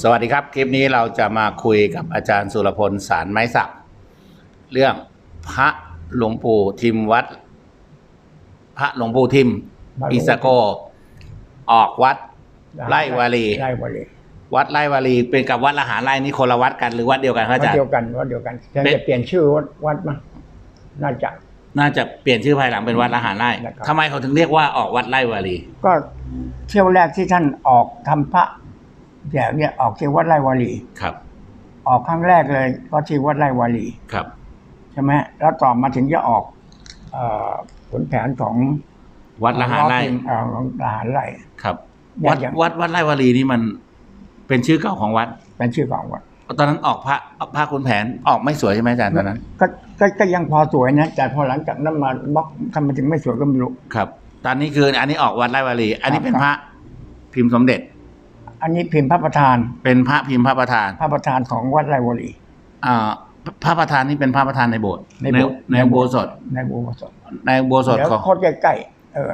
สวัสดีครับ คลิปนี้เราจะมาคุยกับอาจารย์สุรพลสารไม้สัก เรื่องพระหลวงปู่ทิมวัด พระหลวงปู่ทิมพระหลวงปู่อิสโก ออกวัดไร่วารีไร่วารีวัดไร่วารีเป็นกับวัดละหารไร่นี่คนละวัดกันหรือวัดเดียวกันครับวัอาดจารย์เดียวกันวัดเดียวกันแต่เป็นจะเปลี่ยนชื่อวัดวัดมาน่าจะน่าจะเปลี่ยนชื่อภายหลังเป็นวัดละหารไร่นะครับทำไมเขาถึงเรียกว่าออกวัดไร่วารีก็เที่ยวแรกที่ท่านออกทำพระ แบบเนี้ยออกที่วัดไร่วารีครับ ออกครั้งแรกเลยก็ที่วัดไร่วารีครับใช่ไหมแล้วต่อมาถึงจะออกเอ่อผลแผนของวัดละหารไร่เอ่อของละหารไร่ครับเนี่ยวัดอย่างวัดวัดไร่วารีนี่มัน เป็นชื่อเก่าของวัด เป็นชื่อของวัดตอนนั้นออกพระพระคุณแผนออกไม่สวยใช่ไหมอาจารย์ตอนนั้น ก็ก็ก็ยังพอสวยนะแต่พอหลังจากนั้นมาบล็อกทำไมถึงไม่สวยก็ไม่รู้ครับ ตอนนี้คืออันนี้ออกวัดไร่วารีอันนี้ครับเป็นพระพิมพ์สมเด็จ อันนี้พิมพ์พระประธานเป็นพระพิมพ์พระประธาน พระประธานของวัดไร่วารี อ่าพระประธานนี่เป็นพระประธานในโบสถ์ในโบสถ์ในโบสถ์ในอุโบสถในโบสถ์เดี๋ยวของโคตรใกล้ๆเออ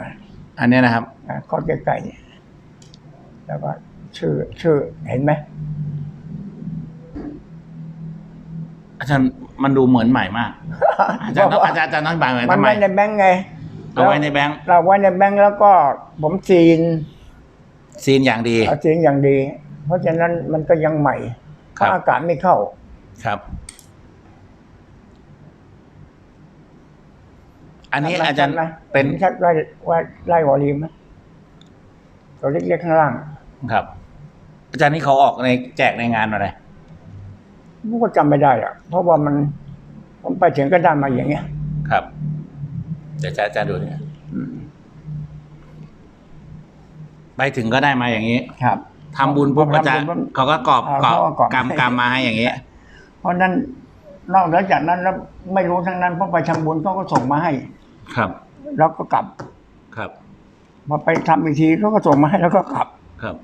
อันเนี้ยนะครับโคตรใกล้ๆเนี่ยแล้วก็ชื่อชื่อเห็นไหมอาจารย์มันดูเหมือนใหม่มาก อาจารย์ต้องอาจารย์อาจารย์ต้องอธิบายหน่อยมันทำไมไว้ในแบงค์ไงเอาไว้ในแบงค์เราไว้ในแบงค์แล้วก็ผมซีน ซีนอย่างดีเอาซีนอย่างดี เพราะฉะนั้นมันก็ยังใหม่ครับถ้าอากาศไม่เข้า ครับ อันนี้ชัดไหมอาจารย์ชัดไหมเป็นชัดไล่ว่าไล่วอลลีไหมตัวเล็กๆข้างล่างครับ อาจารย์นี่เขาออกในแจกในงานอะไรผมก็จำไม่ได้อะเพราะว่ามัน ผมไปถึงก็ได้มาอย่างเงี้ย ครับเดี๋ยวอาจารย์ดูเนี่ยอืม ไปถึงก็ได้มาอย่างนี้ครับ ทำบุญปุ๊บก็จะทำบุญปุ๊บเขาก็กรอบอ่ากรอบเขาก็กรอบ กรรมกรรมมาให้อย่างนี้ เพราะนั้นนอกจากนั้นแล้วไม่รู้ทั้งนั้นเพราะไปทำบุญเขาก็ส่งมาให้ครับ แล้วก็กลับครับ พอไปทำอีกทีเขาก็ส่งมาให้แล้วก็กลับ ครับ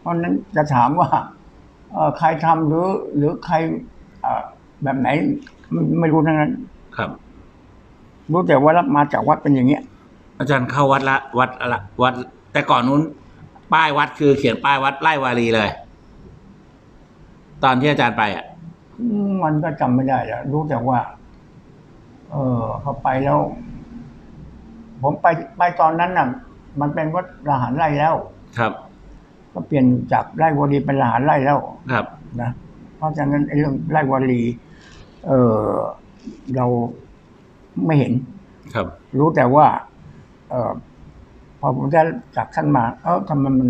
เพราะนั้นจะถามว่าเอ่อใครทำหรือหรือใครเอ่อแบบไหนไม่ไม่รู้ทั้งนั้น ครับ รู้แต่ว่ารับมาจากวัดเป็นอย่างเงี้ยอาจารย์เข้าวัดละวัดละวัด แต่ก่อนนู้น ป้ายวัดคือเขียนป้ายวัดไร่วารีเลย ตอนที่อาจารย์ไปอะอืมมันก็จำไม่ได้แล้วรู้แต่ว่า เออพอไปแล้ว ผมไปไปตอนนั้นน่ะ มันเป็นวัดละหารไร่แล้ว ครับ ก็เปลี่ยนจากไร่วดีเป็นละหารไร่แล้ว ครับ นะเพราะฉะนั้นไอ้เรื่องไร่วลีเออเราไม่เห็น ครับ รู้แต่ว่า เออพ อผมได้จากท่านมา เออทำไมมัน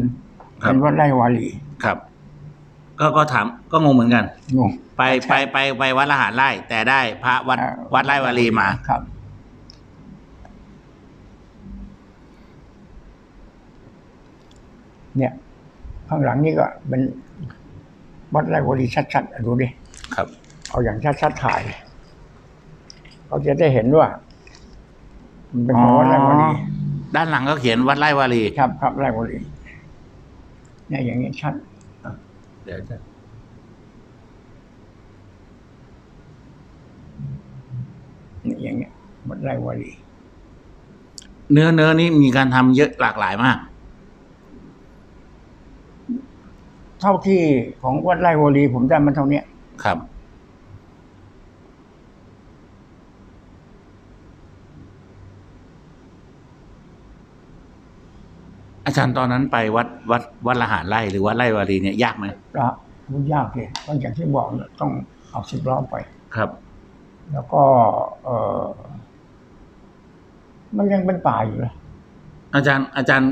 เป็นวัดไร่วาลีครับ ก็ก็ถามก็งงเหมือนกัน งง ไปไปไปไปวัดละหารไร่แต่ได้พระวัดเอ่อวัดไร่วารีมา ครับ เนี่ย ข้างหลังนี่ก็เป็นวัดไร่วารีชัดๆอะดูดิ ครับ เอาอย่างชัดๆถ่าย เขาจะได้เห็นว่า มันเป็นของวัดไร่วารี ด้านหลังก็เขียนวัดไร่วารีครับครับไร่วารีเนี่ยอย่างนี้ชัดเดี๋ยวจะเนี่ยอย่างเงี้ยวัดไร่วารีเนื้อเนื้อนี่มีการทำเยอะหลากหลายมาก เท่าที่ของวัดไร่วารีผมได้มันเท่าเนี้ยครับ อาจารย์ตอนนั้นไปวัดวัดวัดละหารไร่หรือวัดไร่วารีเนี่ยยากไหมก็มันยากเลยต้องอย่างที่บอกเนี่ยต้องเอาสิบล้อไปครับ แล้วก็ เออมันยังเป็นป่าอยู่เลยอาจารย์อาจารย์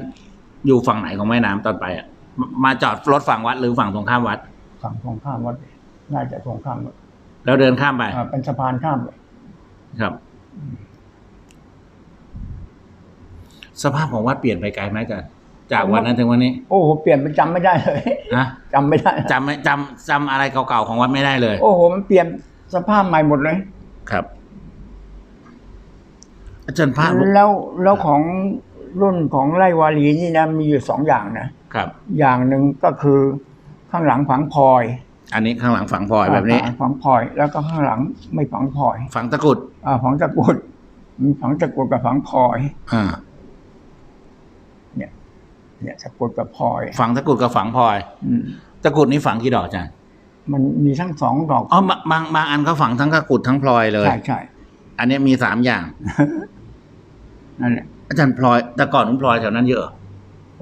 อยู่ฝั่งไหนของแม่น้ำตอนไปอะมามาจอดรถฝั่งวัดหรือฝั่งตรงข้ามวัด ฝั่งตรงข้ามวัดน่าจะตรงข้ามวัดแล้วเดินข้ามไปอ่าเป็นสะพานข้ามเลยครับ สภาพของวัดเปลี่ยนไปไกลไหมอาจารย์ จากวันนั้นถึงวันนี้โอ้โหเปลี่ยนไปจำไม่ได้เลยนะจำไม่ได้จำไม่จำจำอะไรเก่าๆของวัดไม่ได้เลย โอ้โห มันเปลี่ยนสภาพใหม่หมดเลย ครับ อาจารย์พระแล้วแล้วของรุ่นของไร่วารีนี่นะมีอยู่สองอย่างนะครับ อย่างหนึ่งก็คือข้างหลังฝังพลอยอันนี้ข้างหลังฝังพลอยแบบนี้าฝังพลอย แล้วก็ข้างหลังไม่ฝังพลอย ฝังตะกรุดอ่าฝังตะกรุดมีฝังตะกรุดกับฝังพลอย อ่า เนี่ยตะกรุดกับพลอยฝังตะกรุดกับฝังพลอยอืมตะกรุดนี่ฝังกี่ดอกอาจารย์มันมีทั้งสองดอกอ๋อบางบางบางอันก็ฝังทั้งตะกรุดทั้งพลอยเลยใช่ใช่อันนี้มีสามอย่างนั่นแหละอาจารย์พลอยแต่ก่อนผมพลอยแถวนั้นเยอะ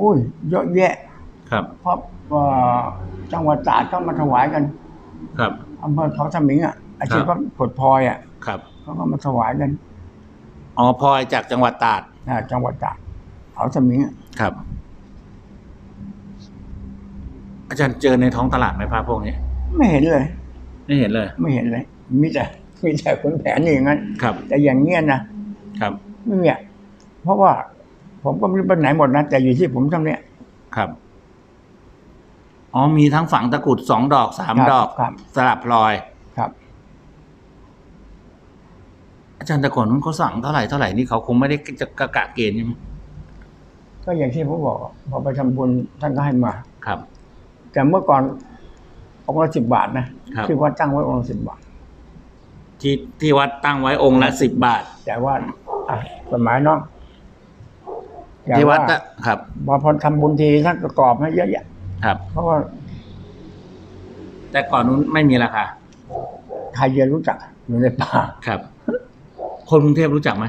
อุ้ยเยอะแยะ ครับเพราะว่าจังหวัดตราดเขามาถวายกัน ครับอำเภอเขาสมิงอะอาชีพครัก็บกดพลอยอะ ครับเขาก็มาถวายกันอ๋อพลอยจากจังหวัดตราดอ่าจังหวัดตราดเขาสมิงอะครับ อาจารย์เจอในท้องตลาดไหมพระพวกนี้ ไม่เห็นเลย ไม่เห็นเลย ไม่เห็นเลย มีแต่มีแต่ขุนแผนอย่างนั้นครับ แต่อย่างเงี้ยนะครับไม่มีอะเพราะว่าผมก็ไม่รู้ไปไหนหมดนะแต่อยู่ที่ผมทำเนี้ยครับอ๋อมีทั้งฝังตะกรุดสองดอกสามครับดอกครับสลับพลอยครับ อาจารย์แต่ก่อนนู้นเขาสั่งเท่าไหร่เท่าไหร่นี่เขาคงไม่ได้จะกะกะเกณฑ์ใช่ไหมก็อย่างที่ผมบอกอะพอไปทำบุญท่านก็ให้มาครับ แต่เมื่อก่อนองค์ละสิบบาทนะครับ ที่วัดตั้งไว้องค์ละสิบบาท ที่ที่วัดตั้งไว้องค์ละสิบบาท แต่ว่าอะกฎหมายเนาะแต่ที่วัดอะครับ พอพอทำบุญทีท่านประกอบให้เยอะแยะครับ เพราะว่าแต่ก่อนนู้นไม่มีราคาใครจะรู้จักอยู่ในป่า ครับ คนกรุงเทพรู้จักไหม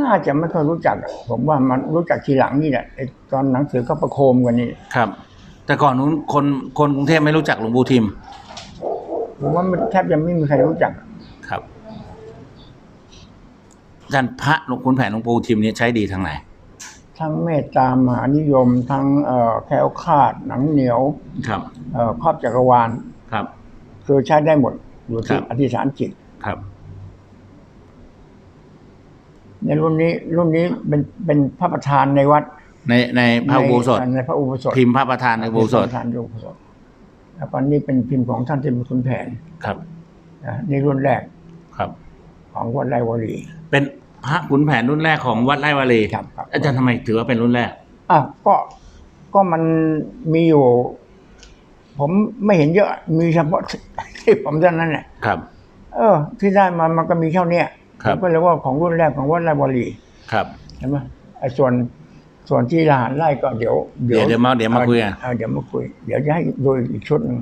น่าจะไม่ค่อยรู้จักอะผมว่ามันรู้จักทีหลังนี่แหละไอ้ตอนหนังสือเขาประโคมกันนี่ ครับ แต่ก่อนนู้นคนคนกรุงเทพไม่รู้จักหลวงปู่ทิม ผมว่ามันแทบจะไม่มีใครรู้จัก ครับอาจารย์พระหลวงคุณแผนหลวงปู่ทิมเนี่ยใช้ดีทางไหน ทั้งเมตตามหานิยม ทั้งเอ่อแคล้วคลาดหนังเหนียวครับ เอ่อครอบจักรวาลครับ คือใช้ได้หมดอยู่ครัที่บอธิษฐานจิต ครับ ในรุ่นนี้รุ่นนี้เป็นเป็นพระประธานในวัด ในในพระอุโบสถในในพระอุโบสถพิมพ์พระประธานในอุโบสถพระประธานในอุโบสถแล้วก็นี่เป็นพิมพ์ของท่านที่เป็นคุณแผนครับนะนี่รุ่นแรกครับ ของวัดไร่วรีเป็นพระขุนแผนรุ่นแรกของวัดไร่วารีครับครับอาจารย์ทำไมถือว่าเป็นรุ่นแรกอะก็ก็มันมีอยู่ ผมไม่เห็นเยอะมีเฉพาะที่ผมเท่านั้นแหละครับ เออ ที่ได้มามันก็มีเท่าเนี้ยครัผบมก็เลยว่าของรุ่นแรกของวัดไร่วรีครับใช่ไหมไอ้ส่วน ส่วนที่รหัสไล่ก็เดี๋ยวเดี๋ยวเดี๋ยวมาเดี๋ยวมาคุยกันเออเดี๋ยวมาคุย เดี๋ยวจะให้ดูอีกชุดหนึง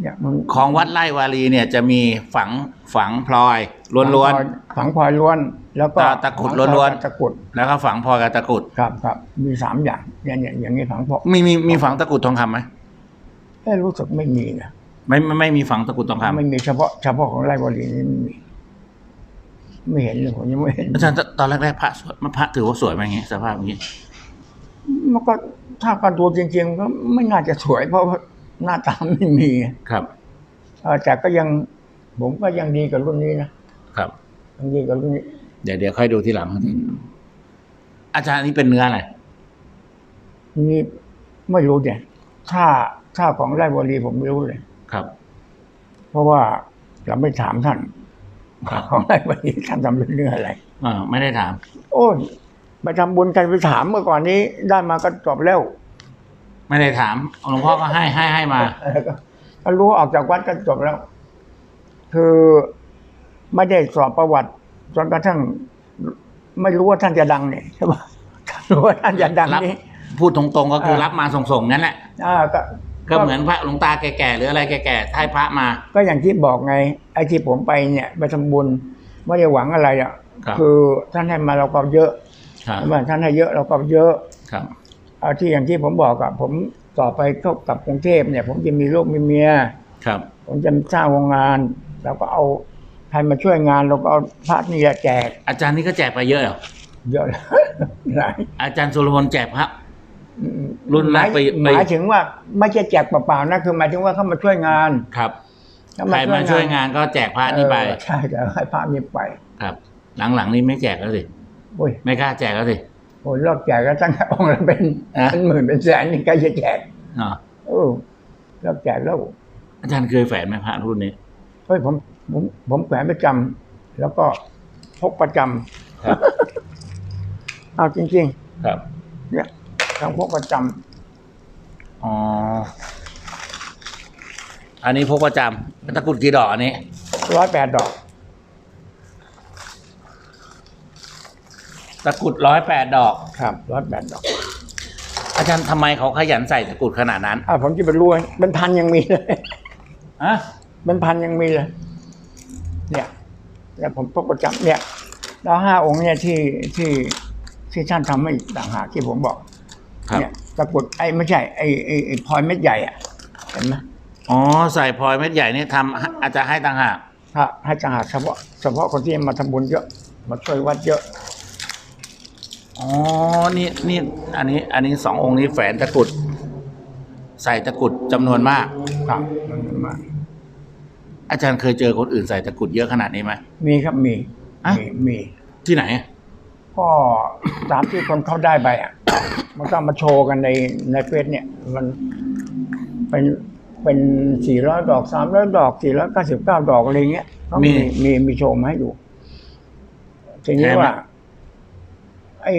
เนี่ยมันของวัดไร่วารีเนี่ยจะมีฝังฝังพลอยล้วนฝังพลอยล้วน แล้วก็ตาตะกรุดล้วนๆตะกรุดๆแล้วก็ฝังพลอยกับตะกรุดครับครับมีสามอย่างเนี่ยเนี่ยอย่างนี้ฝังพอมีมีมีฝังตะกรุดทองคำไหมเอ้รู้สึกไม่มีนะไม่ไม่ไม่มีฝังตะกรุดทองคำไม่มีเฉพาะเฉพาะของไร่บรีนี่ไม่มี ไม่เห็นเลยผมยังไม่เห็นอาจารย์ตตอนแรกๆพระสวยพระถือว่าสวยไหมอย่างงี้สภาพอย่างงี้มันก็ถ้าการดูจริงๆก็ไม่น่าจะสวย เพราะว่าหน้าตาไม่มีครับเออแต่ก็ยังผมก็ยังดีกับรุ่นนี้นะครับยังดีกับรุ่นนี้ เดี๋ยวเดี๋ยวค่อยดูทีหลัง อาจารย์อันนี้เป็นเนื้ออะไรนี่ไม่รู้เนี่ยถ้าถ้าของไร่บรีผมไม่รู้เลยครับ เพราะว่าเราไม่ถามท่าน ครับของไร่บรีท่านทำเรื่องอะไรอ่าไม่ได้ถาม โอ้ยไปทำบุญกันไปถามเมื่อก่อนนี้ได้มาก็จบแล้ว ไม่ได้ถามหลวงพ่อก็ให้ให้ให้มาเออก็ก็รู้ออกจากวัดก็จบแล้ว คือไม่ได้สอบประวัติจนกระทั่งไม่รู้ว่าท่านจะดังเนี่ยใช่ปะถ้ารู้ว่าท่านจะดังรับนี่พูดตรงๆก็คือเออรับมาส่งๆงั้นแหละอ่าก็ก็เหมือนพระหลวงตาแก่ๆหรืออะไรแก่ๆให้พระมา ก็อย่างที่บอกไง ไอ้ที่ผมไปเนี่ยไปทำบุญไม่ได้หวังอะไรอะครับคือท่านให้มาเราก็เยอะครับใช่ไหมท่านให้เยอะเราก็เยอะครับเอาที่อย่างที่ผมบอกอะผมต่อไปเข้ากลับกรุงเทพเนี่ย ผมจะมีลูกมีเมียครับ ผมจะสร้างโรงงานแล้วก็เอาใครมาช่วยงานเราก็เอาพระนี่แหละแจก อาจารย์นี่ก็แจกไปเยอะเหรอเยอะหลายอาจารย์สุรพลแจกพระรุ่นหแรมากยไปหไปมายถึงว่าไม่ใช่แจกเปล่าๆนะคือหมายถึงว่าเขามาช่วยงานครับเข ใครมาช่วยงานก็แจกพระนี่ไปเออใช่แต่ให้พระนี่ไป ครับ หลังๆนี่ไม่แจกแล้วสิโอ้ยไม่กล้าแจกแล้วสิโอ้ยเลิกแจกก็ตั้งแต่องค์ละเป็นอะเป็นหมื่นเป็นแสนนี่ใครจะแจกอ๋อเออเลิกแจกแล้วอาจารย์เคยแฝนไหมพระรุ่นนี้เฮ้ยผมผมผมแขวนประจำแล้วก็พกประจำครับเอาจริงครับๆเนี่ยทั้งพกประจำอ๋อ อันนี้พกประจำตะกรุดกี่ดอกอันนี้ ร้อยแปดดอก ตะกรุดร้อยแปดดอก ครับร้อยแปดดอกออาจารย์ทำไมเขาขยันใส่ตะกรุดขนาดนั้นอ่าผมจะไปรู้ไหมเป็นพันยังมีเลย อะเป็นพันยังมีเลย เนี่ยเนี่ยผมพกประจำเนี่ย แล้วห้าองค์เนี่ยที่ที่ที่ท่านทำให้ต่างหากที่ผมบอกครับเนี่ยตะกรุดไอ้ไม่ใช่ไอ้ไอ้ไอ้พลอยเม็ดใหญ่อะเห็นไหม อ๋อใส่พลอยเม็ดใหญ่นี่ทำอาจจะให้ต่างหากถ้าให้ต่างหากเฉพาะเฉพาะคนที่มาทำบุญเยอะ มาช่วยวัดเยอะ อ๋อนี่นี่อันนี้ อันนี้สององค์นี้แฝนตะกรุด ใส่ตะกรุดจำนวนมาก ครับมันมาอาจารย์เคยเจอคนอื่นใส่ตะกรุดเยอะขนาดนี้ไหม มีครับมีอะ มีมีที่ไหน ก็ตามที่คนเขาได้ไปอะ มันก็มาโชว์กันในในเฟซเนี่ย มันเป็น เป็นสี่ร้อยดอกสามร้อยดอกสี่ร้อยเก้าสิบเก้าดอกอะไรเงี้ยเขามีมีมีมีโชว์มาให้ดูทีนี้แท้ไหมว่า ไอ้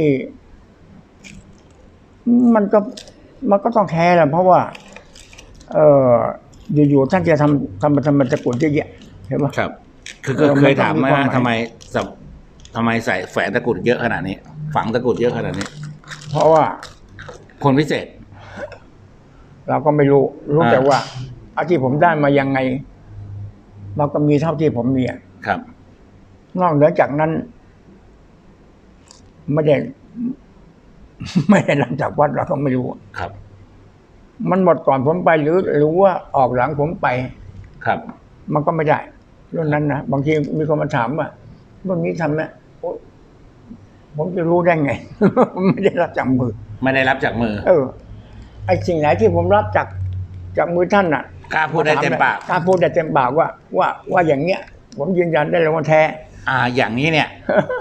มันก็มันก็ต้องแท้แหละเพราะว่า เอออยู่ๆท่านจะทำทำทำมันตะกรุดเยอะแยะเห็นปะครับ คือเออเคยถามมันไหมต้องมีความหมายว่าทำไมสับทำไมใส่แฝนตะกรุดเยอะขนาดนี้ ฝังตะกรุดเยอะขนาดนี้ เพราะว่า คนพิเศษ เราก็ไม่รู้รู้อ่าแต่ว่าอาที่ผมได้มายังไงเราก็มีเท่าที่ผมมีอะครับ นอกเหนือจากนั้น ไม่ได้ไม่ได้รับจากวัดเราก็ไม่รู้ครับ มันหมดก่อนผมไปหรือหรือว่าออกหลังผมไป ครับ มันก็ไม่ได้รุ่นนั้นนะบางทีมีคนมาถามว่ารุ่นนี้ทำไหมโอ๊ยผมจะรู้ได้ไง ไม่ได้รับจากมือ ไม่ได้รับจากมือ เออ ไอ้สิ่งไหนที่ผมรับจากจากมือท่านน่ะกล้าพูดได้เต็มปากกล้าพูดได้เต็มปากว่า ว่าว่าอย่างเงี้ย ผมยืนยันได้เลยว่าแท้ อ่า อย่างนี้เนี่ย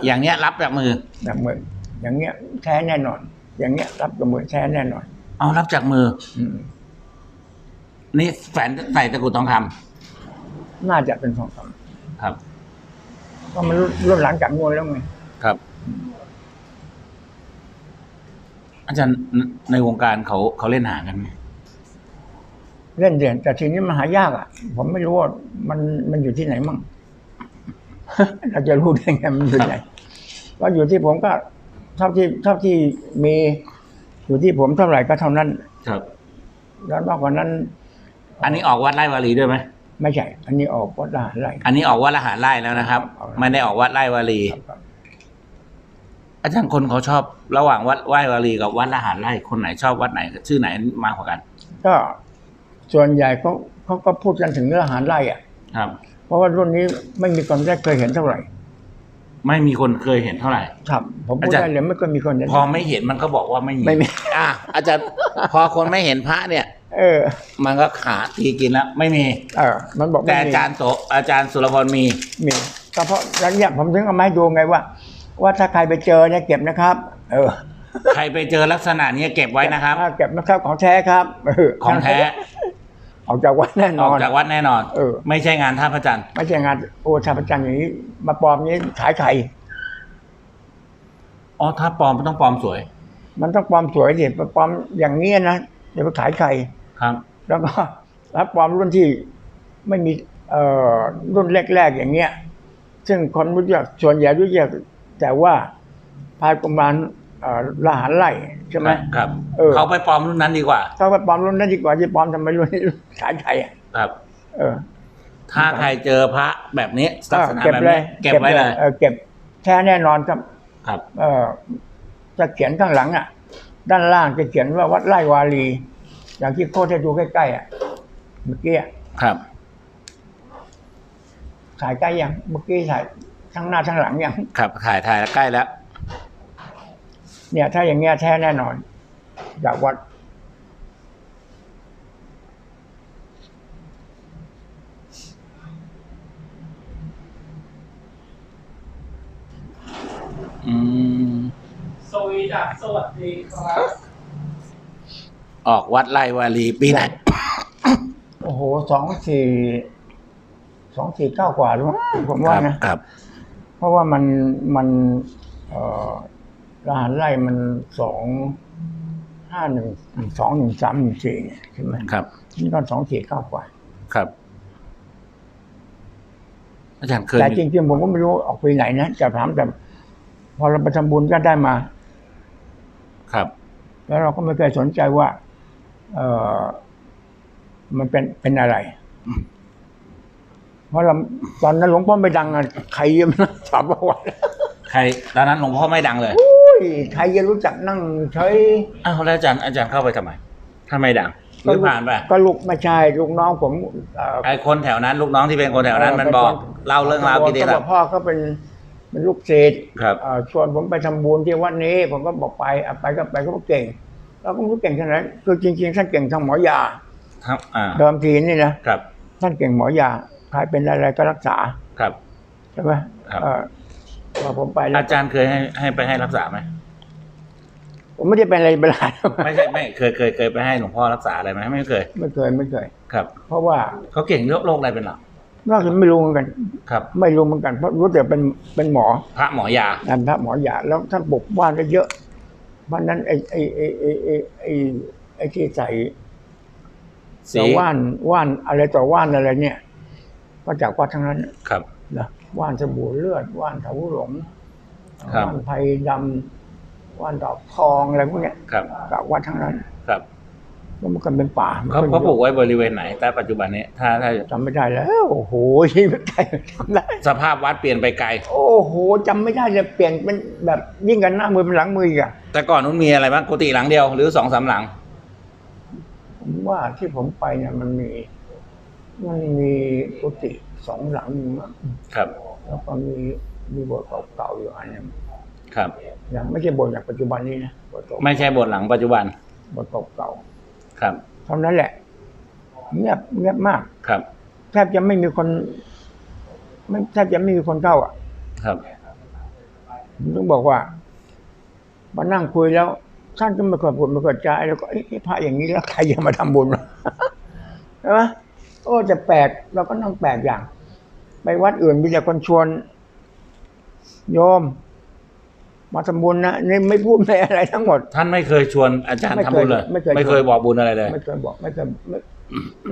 อย่างเนี้ยรับจากมือแบบมืออย่างเงี้ยแท้แน่นอน อย่างเงี้ยรับกับมือแท้แน่นอน เอารับจากมือ อืมนี่แฝนใส่ตะกรุดทองคำน่าจะเป็นทองคครับำก็มันรุ่นรุ่นหลังจากงวดแล้วไงครับ อาจารย์ในวงการเขาเขาเล่นหากันไหมเล่นเด่นแต่ทีนี้มันหายากอะ ผมไม่รู้ว่ามันมันอยู่ที่ไหนมั่งเราจะรู้ได้ไงมันอยู่ไหนว่าอยู่ที่ผมก็เท่าที่เท่าที่มีอยู่ที่ผมเท่าไหร่ก็เท่านั้น ครับ แล้วนอกกว่านั้น อันนี้ออกวัดไร่วารีด้วยไหมไม่ใช่ อันนี้ออกวัดทหารไร่อันนี้ออกวัดละหารไร่แล้วนะครับครับไม่ได้ออกวัดไร่วารีครับ อาจารย์คนเขาชอบระหว่างวัดไหว้วารีกับวัดละหารไร่คนไหนชอบวัดไหนชื่อไหนมากกว่ากัน ก็ส่วนใหญ่เขาเขาก็พูดกันถึงเรื่องอาหารไร่อะ ครับ เพราะว่ารุ่นนี้ไม่มีคนได้เคยเห็นเท่าไหร่ ไม่มีคนเคยเห็นเท่าไหร่ ครับ ผมพูดอาจารย์ ได้เลยไม่เคยมีคนเห็นพอไม่เห็นมันก็บอกว่าไม่มีไม่มี อะอาจารย์พอคนไม่เห็นพระเนี่ย เออ มันก็ขาตีกินแล้วไม่มี เออ มันบอกแต่ไม่อามีจารย์โตอาจารย์สุรพลมีมีก็เพราะแล้วเนี่ยผมถึงเอามาให้ดูไงว่า ว่าถ้าใครไปเจอเนี่ยเก็บนะครับ เออใครไปเจอลักษณะนี้เก็บไว้นะครับอ่าเก็บนะครับของแท้ครับเออของแท้ ออกจากวัดแน่นอออกนจากวัดแน่นอนเออไม่ใช่งานท่าพระจันทร์ไม่ใช่งานโอ้ชาประจันอย่างนี้ มาปลอมนี้ขายไข่อ๋อถ้าปลอมมันต้องปลอมสวย มันต้องปลอมสวยสิปลอมอย่างนี้นะเดี๋ยวไปขายไข่ครับ แล้วก็รับปลอมรุ่นที่ไม่มีเอ่อรุ่นแรกๆอย่างเงี้ย ซึ่งคนรู้จักส่วนใหญ่รู้จัก แต่ว่าพายประมาณเอ่อละหารไล่ใช่ไหมครับเออเขาไปปลอมรุ่นนั้นดีกว่าเขาไปปลอมรุ่นนั้นดีกว่าที่ปลอมทำไมรุ่นนี้ขายไข่อะครับ เออ ถ้าใครเจอพระแบบนี้ศาสนาเก็บแบบเลนี้ยเก็บไว้เลยออเก็บแท้แน่นอนครับ ครับ เออจะเขียนข้างหลังอะ ด้านล่างจะเขียนว่าวัดไร่วาลี อย่างที่โคตรให้ดูใกล้ๆอะเมื่อกี้อะครับถ่ายใกล้ยังเมื่อกี้ถ่าย ทั้งหน้าทั้งหลังยังครับถ่ายถ่ายแล้วใกล้แล้ว เนี่ย ถ้าอย่างเงี้ยแท้แน่นอนจากวัด อืมสวีดัสสวัสดีครับ ออกวัดไร่วารีปีไหนโอ้โหสองสี่สองสี่เก้ากว่าหรือมั้งผมว่านะ ครับเพ ราะว่ามันมันเอ่อรหัสไล่มันสองห้าหนึ่งสองหนึ่งสามหนึ่งสี่ใช่ไหมครับนี่ก็สองสี่เก้ากว่า ครับ อาจารย์เคยแต่มีจริงๆผมก็ไม่รู้ออกไปไหนนะจะถามแต่ พอเราไปทำบุญก็ได้มา ครับไปแล้วเราก็ไม่เคยสนใจว่า เออมันเป็นเป็นอะไร เพราะเราตอนนั้นหลวงพ่อไม่ดังอะใครยังไม่ถามประวัติใครตอนนั้นหลวงพ่อไม่ดังเลยอุ้ยใครจะรู้จักนั่งใช้อ้าวแล้วอาจารย์อาจารย์เข้าไปทำไมถ้าไม่ดังหรือผ่านไปก็ลูกไม่ใช่ลูกน้องผมเอ่อไอ้คนแถวนั้น ลูกน้องที่เป็นคนแถวนั้นมันบอกเล่าเรื่องราวกินดีก็แล้บวอกพ่อเขาเป็นเป็นลูกศิษย์ครับเอ่อชวนผมไปทำบุญที่วัดนี้ ผมก็บอกไปอะไปก็ไปก็เก่งแล้วก็ไม่รู้เก่งขนาดไหนคือจริงๆท่านเก่งทางหมอยาครับอ่าเดิมทีนี่นะครับท่านเก่งหมอยา ใครเป็นอะไรก็รักษาครับใช่ไหมครับ เออพอผมไปแล้วอาจารย์เคยให้ให้ไปให้รักษาไหมผมไม่ได้เป็นอะไรเป็นไรไม่ใช่ไม่เคยเคยเคยไปให้หลวงพ่อรักษาอะไรไหมไม่เคยไม่เคยไม่เคย ครับเพราะว่าเขาเก่งเรื่องโรคอะไรเป็นหลักนอกจากไม่รู้เหมือนกัน ครับ ไม่รู้เหมือนกันเพราะรู้แต่เป็นเป็นหมอพระหมอยา นันพระหมอยาแล้วท่านปลุกว่านก็เยอะวันนั้นไอ้ไอ้ไอ้ไอ้ไอ้ไอ้ไอ้ที่ใส่สี ต่อว่านว่านอะไรต่อว่านอะไรเนี่ย ก็จากวัดทั้งนั้นครับนะว่านสบู่เลือด ว่านเถาหลงครับว่านไผ่ดำว่านดอกทองอะไรพวกเนี้ยครับจากวัดทั้งนั้นครับแล้วมันก็เป็นป่าเขาเขาปลูกไว้บริเวณไหนแต่ปัจจุบันนี้ถ้าถ้าจำไม่ได้แล้ว โอ้โหชีวิตใจจำได้สภาพวัดเปลี่ยนไปไกล โอ้โหจำไม่ได้เลยเปลี่ยนเป็นแบบยิ่งกันหน้ามือเป็นหลังมืออีกอะแต่ก่อนนู้นมีอะไรบ้างกุฏิหลังเดียวหรือสองสามหลังผมว่าที่ผมไปเนี่ยมันมี มันมีกุฏิสองหลังมั้งครับ แล้วก็มีมีโบสถ์เก่าๆอยู่อันหนึงครับยังไม่ใช่โบสถ์อย่างปัจจุบันนี้นะโบสถ์เก่าไม่ใช่บทหลังปัจจุบันโบสถ์เก่าครับๆเท่านั้นแหละเงียบเงียบมากครับแทบจะไม่มีคนไม่แทบจะไม่มีคนเข้าอะ ครับผมต้องบอกว่ามานั่งคุยแล้วท่านก็ไม่เคยพูดไม่เคยจาแล้วก็เอ๊ะพระอย่างนี้แล้วใครจะมาทำบุญวะใช่ไหม โอ้จะแปลกเราก็นั่งแปลกอย่าง ไปวัดอื่นมีแต่คนชวน โยม มาทำบุญนะนี่ไม่พูดไม่อะไรทั้งหมด ท่านไม่เคยชวนอาจารย์ไม่ทำเคยบุญเลยไม่เคยไม่เคยบอกบุญอะไรเลย ไม่เคยบอกไม่เคยไม่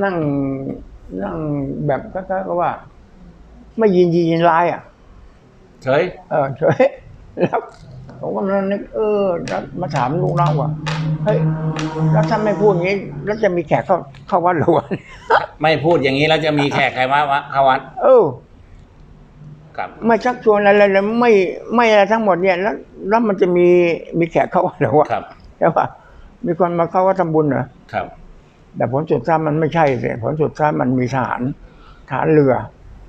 นั่งนั่งแบบคล้ายๆกับว่า ไม่ยินดียินร้ายอะเฉยเออเฉยแล้ว ผมก็มานึกเออแล้วมาถามลูกน้องว่าเฮ้ยแล้วถ้าไม่พูดอย่างนี้ แล้วจะมีแขกเข้าเข้าวัดหรือวะไม่พูดอย่างนี้แล้วจะมีแขกใครมาวะเข้าวัดเออครับไม่ชักชวนอะไรเลยไม่ไม่อะไรทั้งหมดเนี่ย แล้วแล้วมันจะมีมีแขกเข้าวัดหรือวะครับใช่ปะมีคนมาเข้าวัดทำบุญเหรอครับ แต่ผลสุดท้ายมันไม่ใช่สิผลสุดท้ายมันมีทหารทหารเรือ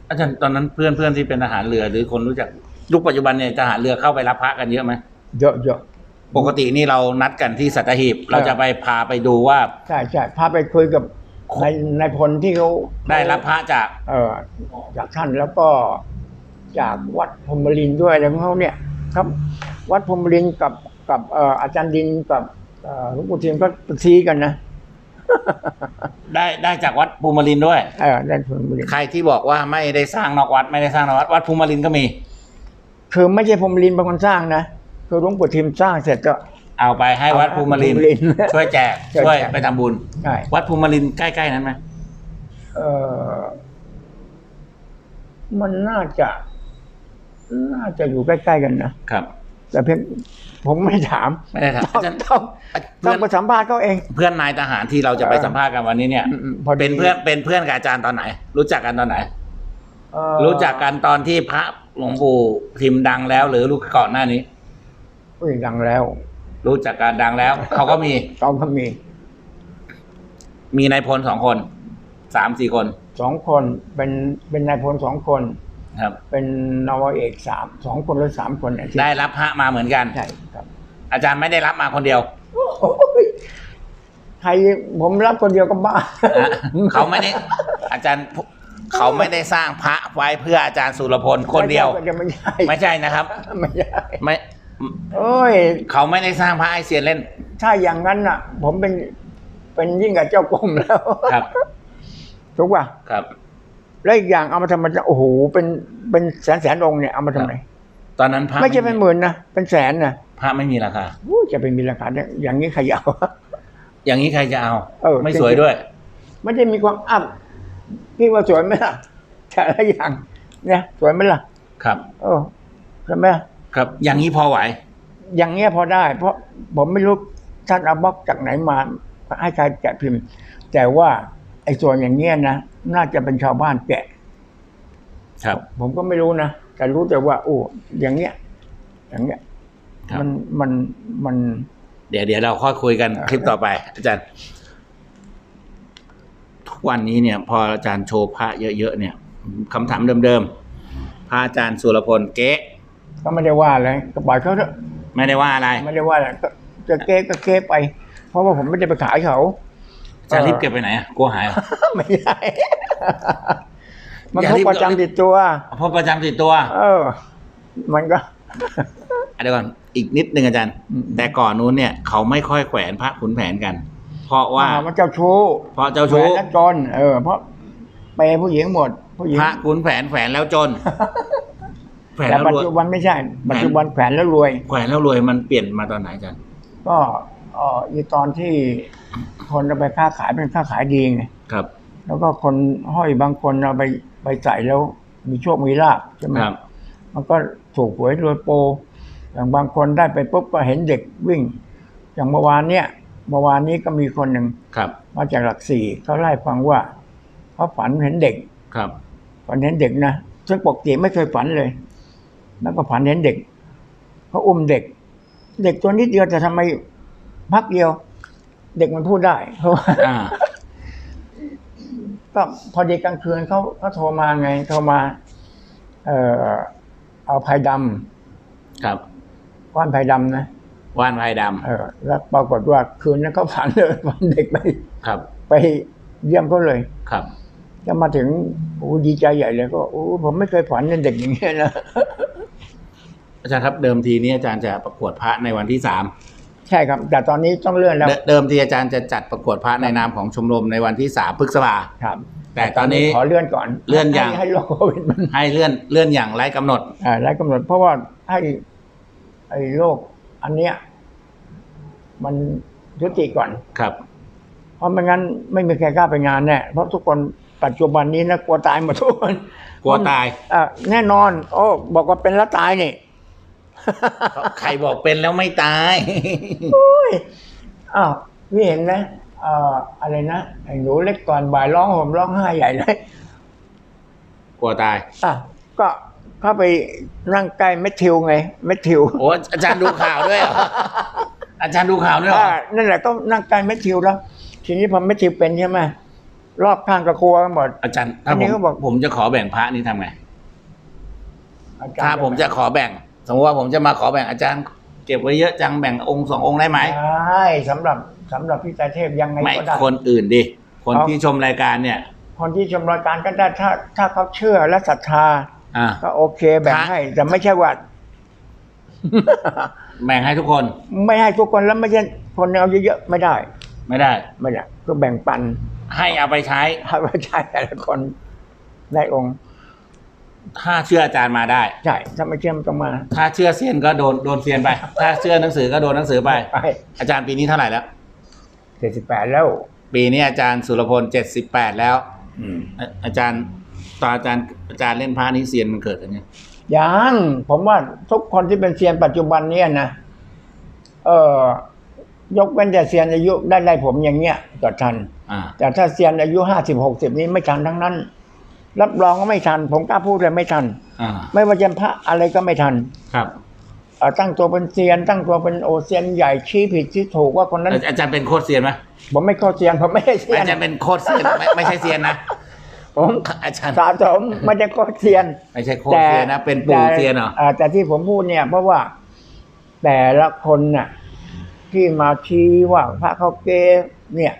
อาจารย์ตอนนั้นเพื่อนเพื่อนที่เป็นทหารเรือหรือคนรู้จัก ยุคปัจจุบันเนี่ยทหารเรือเข้าไปรับพระกันเยอะไหมเยอะเยอะปกตินี่เรานัดกันที่สัตหีบเราจะไปพาไปดูว่าใช่ใช่พาไปคุยกับนายนายพลที่เขาได้รับพระจาก เอ่อจากท่านแล้วก็จากวัดพรหมลินทร์ด้วยอะไรของเขาเนี่ยครับ วัดพรหมลินทร์กับกับเอ่ออาจารย์ดินกับเอ่อหลวงปู่เทียนก็ซีกันนะได้ได้จากวัดภูมิลินทร์ด้วยเออได้พรหมลินทร์ใครที่บอกว่าไม่ได้สร้างนอกวัดไม่ได้สร้างนอกวัดวัดภูมิลินทร์ก็มี คือไม่ใช่พรหมลินทร์เป็นคนสร้างนะคือหลวงปู่เทียนสร้างเสร็จก็ เอาไปให้วัดภูมิลินทร์ภูมิลินทร์ช่วยแจกช่วยช่วยแจก ไปทำบุญ ใช่วัดภูมิลินทร์ใกล้ๆนั้นไหมเออมันน่าจะ น่าจะอยู่ใกล้ๆกันนะครับ แต่เพียงผมไม่ถามไม่ได้ถามต้ออางจารย์ต้องเพื่ต้อองนไปสัมภาษณ์เขาเอง เพื่อนนายทหารที่เราจะไปเออสัมภาษณ์กันวันนี้เนี่ย อืมๆพอดี เป็นเพื่อนเป็นเพื่อนกับอาจารย์ตอนไหน รู้จักกันตอนไหนเอ่อ รู้จักกันตอนที่พระหลวงปู่พิมพ์ดังแล้ว หรือรู้ก่อนหน้านี้อุ้ยดังแล้ว รู้จักการดังแล้ว เขาก็มีต้องก็มี มีนายพลสองคนสามสี่คนสองคนเป็นเป็นนายพลสองคนครับ เป็นนาวาเอกสามสองคนหรือสามคนเนี่ยที่ได้รับพระมาเหมือนกันใช่ครับ อาจารย์ไม่ได้รับมาคนเดียวโอ้ยใครผมรับคนเดียวก็บ้านะเขาไม่ได้อาจารย์ เขาไม่ได้สร้างพระไว้เพื่ออาจารย์สุรพลคนเดียวไม่ใช่ไม่ใช่ไม่ใช่นะครับ ไม่ใช่ไม่โอ้ย เขาไม่ได้สร้างพระไอเซียนเล่น ถ้าอย่างนั้นน่ะ ผมเป็นเป็นยิ่งกับเจ้ากรมแล้วครับถูกป่ะครับแล้วอีกอย่างเอามาทำไมโอ้โหเป็นเป็นแสนแสนองค์เนี่ยเอามาทำไมตอนนั้นพระไม่ใช่เป็นหมื่นนะเป็นแสนนะพระไม่มีราคาอู้จะไปมีราคาเนี่ยอย่างนี้ใครจะเอาอย่างนี้ใครจะเอาเออไม่สวยด้วย ไม่ได้มีความอัพ พี่ว่าสวยไหมล่ะแต่ละอย่างเนี่ยสวยไหมล่ะ ครับเออใช่ไหมครับ อย่างนี้พอไหว อย่างเงี้ยพอได้ เพราะผมไม่รู้ท่านเอาบล็อกจากไหนมาให้ใครแกะพิมพ์ แต่ว่าไอ้ส่วนอย่างเงี้ยนะน่าจะเป็นชาวบ้านแกะ ครับ ผมก็ไม่รู้นะแต่รู้แต่ว่า โอ้อย่างเงี้ย อย่างเงี้ยครับ มันมันมัน เดี๋ยวเดี๋ยวเราค่อยคุยกันคลิปต่อไป อาจารย์ ทุกวันนี้เนี่ยพออาจารย์โชว์พระเยอะๆเนี่ยคำถามเดิมๆพระอาจารย์สุรพลเก๊ะก็ไม่ได้ว่าอะไรก็ปล่อยเขาเถอะไม่ได้ว่าอะไร ไม่ได้ว่าอะไรก็จะเก๊ก็เก๊ไป เพราะว่าผมไม่ได้ไปขายเขาอาจารย์รีบเก็บไปไหนอะกลัวหายเหรอไม่ได้มันอย่าพกรีบประจำติดตัวเพราะประจำติดตัว เออ มันก็เดี๋ยวก่อนอีกนิดนึงอาจารย์อืมแต่ก่อนนู้นเนี่ย เขาไม่ค่อยแขวนพระขุนแผนกัน เพราะว่าอ่มันเจ้าชู้เพราะเจ้าชู้แหวนและจน เออ เพราะเปย์ผู้หญิงหมด ผู้หญิงพระขุนแผนแขวนแล้วจนแขวนแต่แล้วปัจรวยจุบันไม่ใช่ ปัจจุบันแขวนแล้วรวย แขวนแล้วรวยมันเปลี่ยนมาตอนไหนอาจารย์ก็เอ่ออีตอนที่คนเอาไปค้าขายเป็นค้าขายดีไง ครับ แล้วก็คนห้อยบางคนเอาไปไปใส่แล้วมีโชคมีลาภใช่ไหมครับ มันก็ถูกหวยรวยโปรอย่างบางคนได้ไปปุ๊บก็เห็นเด็กวิ่ง อย่างเมื่อวานเนี่ย เมื่อวานนี้ก็มีคนหนึ่งครับ มาจากหลักสี่เขาไล่าให้ฟังว่าเขาฝันเห็นเด็กครับฝันเห็นเด็กนะซึ่งปกติไม่เคยฝันเลย แล้วก็ฝันเห็นเด็กเขาอุ้มเด็ก เด็กตัวนิดเดียวแต่ทำไมพักเดียว เด็กมันพูดได้เพราะว่าอ่าก็พอดีกลางคืนเขาเขาโทรมาไงโทรมา เอ่อเอาไผ่ดครับำก้อนไผ่ดำนะ ว่านพายดเออแล้วปรากฏว่าคืนนั้นเขาฝันเลยฝันเด็กไปำครับ ไปเยี่ยมเขาเลยครับจะมาถึงโอ้ดีใจใหญ่เลย ก็โอ้ผมไม่เคยฝันเห็นเด็กอย่างเงี้ยนะอาจารย์ครับเดิมทีนี้อาจารย์จะประกวดพระในวันที่สามใช่ครับ แต่ตอนนี้ต้องเลื่อนแล้ว เดิเดิมทีอาจารย์จะจัดประกวดพระในนามของชมรมในวันที่สามพฤษภาครับ แต่ตอนนี้ขอเลื่อนก่อนเลื่อนอย่างให้ให้โรคโควิดมันให้เลื่อนเลื่อนอย่างไร้กำหนดอ่าแล้วกำหนด เพราะว่าให้ไอ้โรค อันเนี้ยมันยุติก่อน ครับ เพราะไม่งั้นไม่มีใครกล้าไปงานแน่เพราะทุกคนปัจจุบันนี้นะกลัวตายหมดทุกคนกลัวตาย อ่าแน่นอน โอ้บอกว่าเป็นแล้วตายนี่ใครบอกเป็นแล้วไม่ตายอ้าวพี่เห็นนะเอ่ออะไรนะไอ้หนูเล็กก่อนบ่ายร้องห่มร้องไห้ใหญ่เลยกลัวตายอะก็ เข้าไปนั่งใกล้เมทธิวไงเมทธิวโอ้อาจารย์ดูข่าวด้วยเหรออาจารย์ดูข่าวด้วยเหรออ่านั่นแหละก็นั่งใกล้เมทธิวแล้ว ทีนี้พอเมทธิวเป็นใช่ไหมรอบข้างก็กลัวกันหมดอาจารย์อัถ้านนี้ผมก็บอกผมจะขอแบ่งพระนี่ทำไงอาจารย์ถ้าผมจะขอแบ่ง สมมติว่าผมจะมาขอแบ่งอาจารย์เก็บไว้เยอะจังแบ่งองค์สององค์ได้ไหมใช่สำหรับสำหรับพี่ใจเทพยังไงไม่ก็ได้คนอื่นดิคนเอาที่ชมรายการเนี่ย คนที่ชมรายการก็ได้ถ้าถ้าเขาเชื่อและศรัทธา อ่า ก็โอเคแบ่งพระให้ แต่ไม่ใช่ว่า แบ่งให้ทุกคน ไม่ให้ทุกคนแล้วไม่ใช่คนเอาเยอะๆไม่ได้ ไม่ได้ ไม่ได้ก็แบ่งปัน ให้เอาไปใช้ให้ไม่ใช่แต่ละคนได้องค์ ถ้าเชื่ออาจารย์มาได้ใช่ถ้าไม่เชื่อมันต้องมาถ้าเชื่อเซียนก็โดนโดนเซียนไป ถ้าเชื่อหนังสือก็โดนหนังสือไป ไปอาจารย์ปีนี้เท่าไหร่แล้วเจ็ดสิบแปดแล้ว ปีนี้อาจารย์สุรพลเจ็ดสิบแปดแล้วอืมอะอาจารย์ ตอนอาจารย์อาจารย์เล่นพระนี้เซียนมันเกิดอะไรเนี่ยยังผมว่าทุกคนที่เป็นเซียนปัจจุบันเนี่ยนะเออยกเว้นแต่เซียนอายุได้ได้ผมอย่างเงี้ยก็ทันอ่าแต่ถ้าเซียนอายุห้าสิบหกสิบนี้ไม่ทันทั้งนั้น รับรองก็ไม่ทัน ผมกล้าพูดเลยไม่ทันอ่าไม่ว่าจะพระอะไรก็ไม่ทันครับเอ่อตั้งตัวเป็นเซียน ตั้งตัวเป็นโอเซียนใหญ่ชี้ผิดชี้ถูกว่าคนนั้น อาอาจารย์เป็นโคตรเซียนไหมผมไม่เข้าเซียนผมไม่ได้เซียนอาจารย์เป็นโคตรเซียนไม่ไม่ใช่เซียนนะ ผมอาจารย์สะสมไม่ได้เข้าเซียน ไม่ใช่โคตรเซียนนะ เป็นปู่เซียนเหรอแต่แต่ที่ผมพูดเนี่ย เพราะว่าแต่ละคนน่ะ ที่มาชี้ว่าพระเขาเกเนี่ย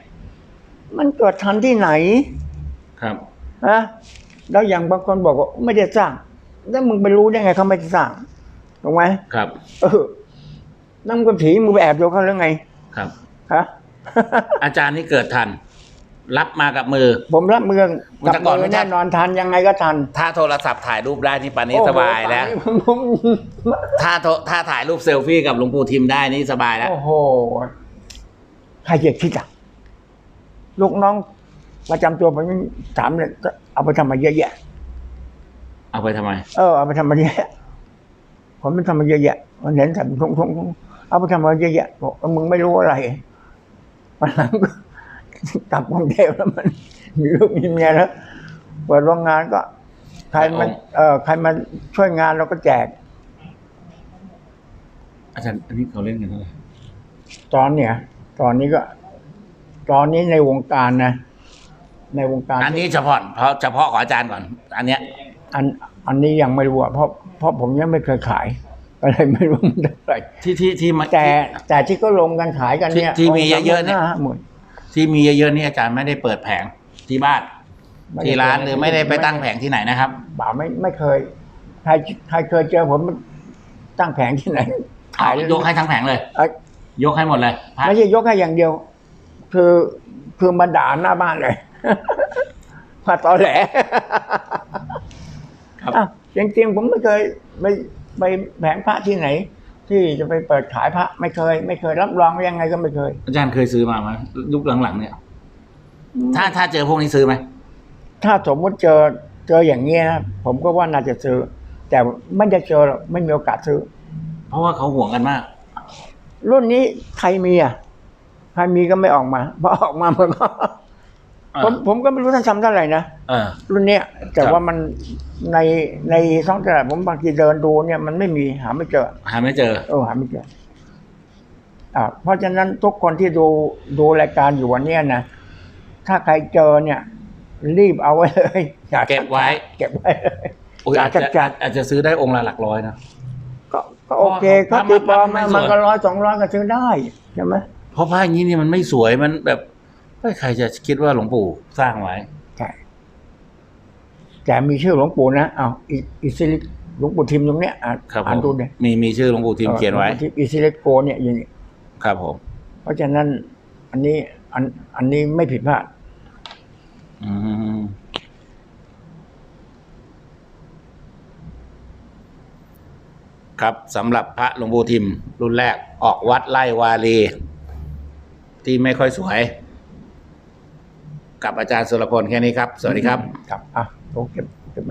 มันเกิดทันที่ไหน ครับนะแล้วอย่างบางคนบอกว่าไม่ได้สร้าง แล้วมึงไปรู้ได้ไงเขาไม่ได้สร้างถูกไหมครับ เออนั่นมึงก็ผีมึงไปแอบดูเขาหรือไง ครับฮะอาจารย์นี่เกิดทัน รับมากับมือ ผมรับเมืองมันกับจะก่อนมืไม่อทันแน่นอนทันยังไงก็ทันถ้าโทรศัพท์ถ่ายรูปได้นี่ปานนี้โอ้โหสบายแล้วผมผมถ้าโทรถ้าถ่ายรูปเซลฟี่กับหลวงปู่ทิมได้นี่สบายแล้ว โอ้โหใครจะคิดอะลูกน้องประจำตัวผมยังถามเลยก็เอาไปทำมาเยอะแยะ เอาไปทำไม เออเอาไปทำมาเยอะแยะผมไม่ทำมาเยอะแยะมันเห็นแต่ทงทงทงเอาไปทำอะไรเยอะแยะบอกเออมึงไม่รู้อะไรวันหลัง ก็กลับกรุงเทพแล้วมันมีลูกมีเมียแล้วเปิดโรงงานก็ ใครมันเออใครมาช่วยงานเราก็แจก อาจารย์อันนี้เขาเล่นกันเท่าไหร่ตอนเนี่ย ตอนนี้ก็ ตอนนี้ในวงการนะ ในวงการ อันนี้เฉพาะเพราะเฉพาะของอาจารย์ก่อน อันเนี้ย อันอันนี้ยังไม่รู้อะเพราะเพราะผมยังไม่เคยขายก็เลยไม่รู้มันเท่าไหร่ที่ที่ที่มาแต่แต่ที่ก็ลงกันขายกันเนี่ยที่ที่มีเยอะๆเนี่ย ห้าหมื่น ที่มีเยอะๆนี่อาจารย์ไม่ได้เปิดแผงที่บ้านที่ร้านหรือไม่ได้ไปตั้งแผงที่ไหนนะครับบ่าไม่ไม่เคยใครใครเคยเจอผมตั้งแผงที่ไหนขายยกให้ทั้งแผงเลยเอ้ยยกให้หมดเลยพระไม่ใช่ยกให้อย่างเดียว คือคือมาด่าหน้าบ้านเลยมาตอแหลครับอ้าวจริงๆผมไม่เคยไปไปแผงพระที่ไหน ที่จะไปเปิดขายพระไม่เคย ไม่เคยรับรองยังไงก็ไม่เคย อาจารย์เคยซื้อมาไหมยุคหลังๆเนี่ย ถ้าถ้าเจอพวกนี้ซื้อไหมถ้าสมมติเจอเจออย่างนี้ยนะผมก็ว่าน่าจะซื้อ แต่ไม่ได้เจอหรอกไม่มีโอกาสซื้อ เพราะว่าเขาห่วงกันมาก รุ่นนี้ใครมีอะใครมีก็ไม่ออกมาพอออกมามันก็เออ ผมผมก็ไม่รู้ท่านทำเท่าไหร่นะเออรุ่นเนี้ยแต่ครับว่ามันในในท้องตลาดผมบางทีเดินดูเนี่ยมันไม่มีหาไม่เจอ หาไม่เจอเออหาไม่เจออ่าเพราะฉะนั้นทุกคนที่ดูดูรายการอยู่วันเนี้ยนะถ้าใครเจอเนี่ย รีบเอาไว้เลยอย่าเก็บไว้ เก็บไว้เลยอุ๊ยอยากอาจจะจัดอาจจะซื้อได้องค์ละหลักร้อยนะก็ก็โอเคเพก็ราะตีปลอมมันมันมันสวยก็ร้อยสองร้อยก็ซื้อได้ใช่ไหมเพราะผ้าอย่างนี้นี่มันไม่สวยมันแบบเฮ้ย ใครจะคิดว่าหลวงปู่สร้างไว้ใช่แต่มีชื่อหลวงปู่นะเอาอิอิซิลิหลวงปู่ทิมตรงเนี้ยอ่านครับอ่านผดูมเนี่ยมีมีชื่อหลวงปู่ทิมเขียนไว้หลวงปู่ทิมอิซิลิโกเนี่ยอยู่นี่ครับผม เพราะฉะนั้น อันนี้อันอันนี้ไม่ผิดพลาดอืมครับสำหรับพระหลวงปู่ทิม รุ่นแรกออกวัดไล่วาลี ที่ไม่ค่อยสวย กับอาจารย์สุรพลแค่นี้ครับ สวัสดีครับ ครับอะโอเค